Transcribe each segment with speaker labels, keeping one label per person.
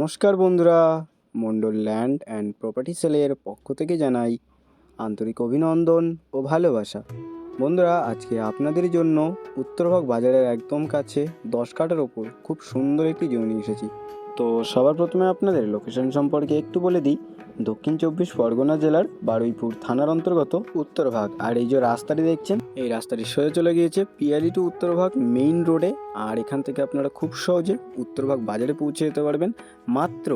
Speaker 1: নমস্কার বন্ধুরা, Mondal land and property সেলের পক্ষ থেকে জানাই আন্তরিক অভিনন্দন ও ভালোবাসা। বন্ধুরা, আজকে আপনাদের জন্য উত্তরভাগ বাজারের একদম কাছে দশ কাটার ওপর খুব সুন্দর একটি জমি নিয়ে এসেছি। তো সবার প্রথমে আপনাদের লোকেশন সম্পর্কে একটু বলে দিই। দক্ষিণ চব্বিশ পরগনা জেলার বারুইপুর থানার অন্তর্গত উত্তরভাগ আর এই যে রাস্তাটি দেখছেন, এই রাস্তাটি সোজা চলে গিয়েছে পিয়ালি টু উত্তরভাগ মেইন রোডে আর এখান থেকে আপনারা খুব সহজে উত্তরভাগ বাজারে পৌঁছে যেতে পারবেন মাত্র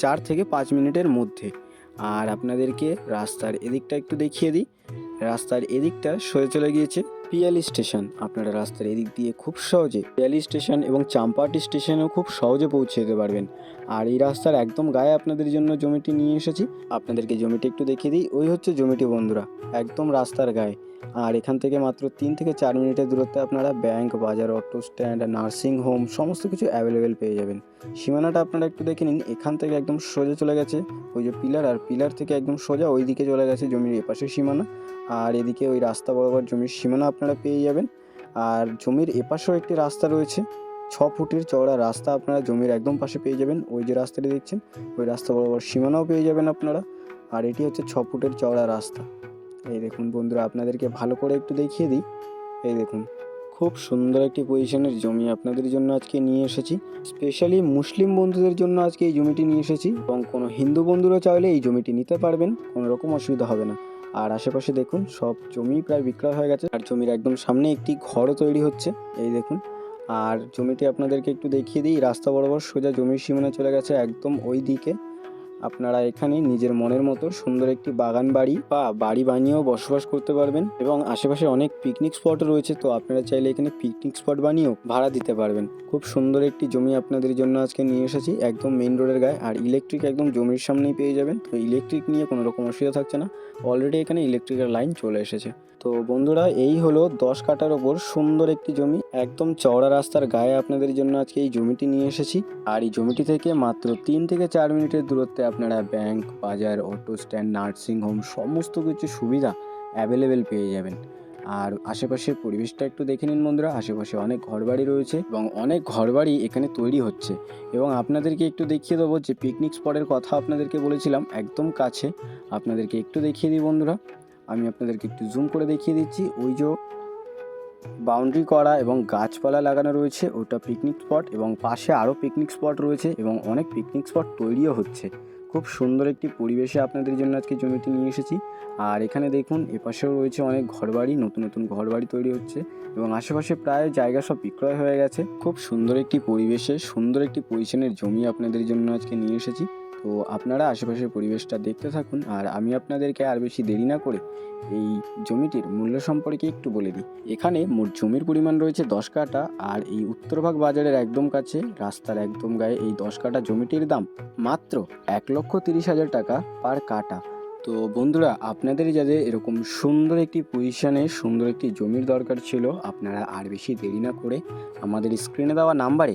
Speaker 1: চার থেকে পাঁচ মিনিটের মধ্যে। আর আপনাদেরকে রাস্তার এদিকটা একটু দেখিয়ে দিই। রাস্তার এদিকটা সোজা চলে গিয়েছে পিয়ালি স্টেশন। আপনারা রাস্তার এদিক দিয়ে খুব সহজে পিয়ালি স্টেশন এবং চাম্পাটি স্টেশনেও খুব সহজে পৌঁছে যেতে পারবেন। আর এই রাস্তার একদম গায়ে আপনাদের জন্য জমিটি নিয়ে এসেছি। আপনাদেরকে জমিটি একটু দেখিয়ে দিই। ওই হচ্ছে জমিটি বন্ধুরা, একদম রাস্তার গায়ে। আর এখান থেকে মাত্র তিন থেকে চার মিনিটের দূরত্বে আপনারা ব্যাংক, বাজার, অটো স্ট্যান্ড, নার্সিং হোম সমস্ত কিছু অ্যাভেলেবেল পেয়ে যাবেন। সীমানাটা আপনারা একটু দেখে নিন, এখান থেকে একদম সোজা চলে গেছে ওই যে পিলার, আর পিলার থেকে একদম সোজা ওই দিকে চলে গেছে জমির এপাশে সীমানা। আর এদিকে ওই রাস্তা বরাবর জমির সীমানা আপনারা পেয়ে যাবেন। আর জমির এপাশেও একটি রাস্তা রয়েছে, ছ ফুটের চওড়া রাস্তা আপনারা জমির একদম পাশে পেয়ে যাবেন। ওই যে রাস্তাটি দেখছেন, ওই রাস্তা বরাবর সীমানাও পেয়ে যাবেন আপনারা। আর এটি হচ্ছে ছ ফুটের চওড়া রাস্তা। এই দেখুন বন্ধুরা, আপনাদেরকে ভালো করে একটু দেখিয়ে দিই। এই দেখুন, খুব সুন্দর একটি পজিশনের জমি আপনাদের জন্য আজকে নিয়ে এসেছি। স্পেশালি মুসলিম বন্ধুদের জন্য আজকে এই জমিটি নিয়ে এসেছি এবং কোনো হিন্দু বন্ধুরা চাইলে এই জমিটি নিতে পারবেন, কোনো রকম অসুবিধা হবে না। আর আশেপাশে দেখুন, সব জমি প্রায় বিক্রয় হয়ে গেছে। আর জমির একদম সামনে একটি ঘরও তৈরি হচ্ছে। এই দেখুন, আর জমিটি আপনাদেরকে একটু দেখিয়ে দিই। রাস্তা বরাবর সোজা জমির সীমানা চলে গেছে একদম ওই দিকে আপনারা এখানে নিজের মনের মতো সুন্দর একটি বাগান বাড়ি বা বাড়ি বানিয়েও বসবাস করতে পারবেন এবং আশেপাশে অনেক পিকনিক স্পট রয়েছে, তো আপনারা চাইলে এখানে পিকনিক স্পট বানিয়েও ভাড়া দিতে পারবেন। খুব সুন্দর একটি জমি আপনাদের জন্য আজকে নিয়ে এসেছি, একদম মেইন রোডের গায়ে, আর ইলেকট্রিক একদম জমির সামনেই পেয়ে যাবেন। তো ইলেকট্রিক নিয়ে কোনো রকম অসুবিধা থাকছে না অলরেডি এখানে ইলেকট্রিকের লাইন চলে এসেছে। তো বন্ধুরা, এই হলো দশ কাটার ওপর সুন্দর একটি জমি। একদম চওড়া রাস্তার গায়ে আপনাদের জন্য আজকে এই জমিটি নিয়ে এসেছি। আর এই জমিটি থেকে মাত্র তিন থেকে চার মিনিটের দূরত্বে আপনারা ব্যাংক, বাজার, অটো স্ট্যান্ড, নার্সিং হোম সমস্ত কিছু সুবিধা অ্যাভেলেবেল পেয়ে যাবেন। আর আশেপাশের পরিবেশটা একটু দেখে নিন বন্ধুরা, আশেপাশে অনেক ঘরবাড়ি রয়েছে এবং অনেক ঘরবাড়ি এখানে তৈরি হচ্ছে। এবং আপনাদেরকে একটু দেখিয়ে দেবো যে পিকনিক স্পটের কথা আপনাদেরকে বলেছিলাম, একদম কাছে। আপনাদেরকে একটু দেখিয়ে দিই বন্ধুরা। আমি আপনাদেরকে একটু জুম করে দেখিয়ে দিচ্ছি। ওই যে বাউন্ডারি করা এবং গাছপালা লাগানো রয়েছে, ওটা পিকনিক স্পট এবং পাশে আরও পিকনিক স্পট রয়েছে এবং অনেক পিকনিক স্পট তৈরিও হচ্ছে। খুব সুন্দর একটি পরিবেশে আপনাদের জন্য আজকে জমিটি নিয়ে এসেছি। আর এখানে দেখুন, এপাশেও রয়েছে অনেক ঘরবাড়ি, নতুন নতুন ঘরবাড়ি তৈরি হচ্ছে এবং আশেপাশে প্রায় জায়গা সব বিক্রয় হয়ে গেছে। খুব সুন্দর একটি পরিবেশে, সুন্দর একটি পজিশনের জমি আপনাদের জন্য আজকে নিয়ে এসেছি। তো আপনারা আশেপাশের পরিবেশটা দেখতে থাকুন আর আমি আপনাদেরকে আর বেশি দেরি না করে এই জমিটির মূল্য সম্পর্কে একটু বলে দিই। এখানে মোট জমির পরিমাণ রয়েছে দশ কাটা আর এই উত্তরভাগ বাজারের একদম কাছে, রাস্তার একদম গায়ে এই দশ কাটা জমিটির দাম মাত্র এক লক্ষ তিরিশ হাজার টাকা পার কাটা তো বন্ধুরা, আপনাদের যাদের এরকম সুন্দর একটি পজিশনে সুন্দর একটি জমির দরকার ছিল, আপনারা আর বেশি দেরি না করে আমাদের স্ক্রিনে দেওয়া নাম্বারে